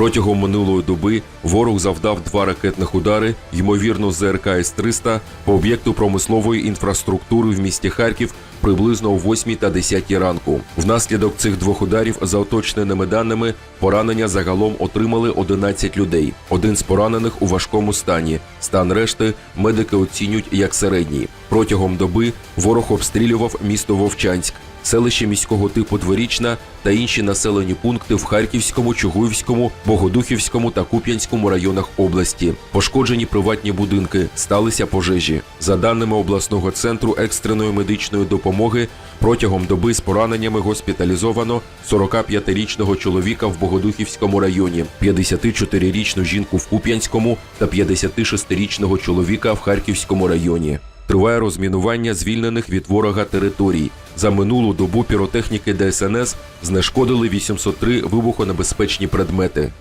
Протягом минулої доби ворог завдав два ракетних удари, ймовірно, з ЗРК С-300 по об'єкту промислової інфраструктури в місті Харків приблизно о 8 та 10 ранку. Внаслідок цих двох ударів, за уточненими даними, поранення загалом отримали 11 людей. Один з поранених у важкому стані. Стан решти медики оцінюють як середній. Протягом доби ворог обстрілював місто Вовчанськ, селище міського типу Дворічна та інші населені пункти в Харківському, Чугуївському, Богодухівському та Куп'янському районах області. Пошкоджені приватні будинки, сталися пожежі. За даними обласного центру екстреної медичної допомоги, протягом доби з пораненнями госпіталізовано 45-річного чоловіка в Богодухівському районі, 54-річну жінку в Куп'янському та 56-річного чоловіка в Харківському районі. Триває розмінування звільнених від ворога територій. За минулу добу піротехніки ДСНС знешкодили 803 вибухонебезпечні предмети.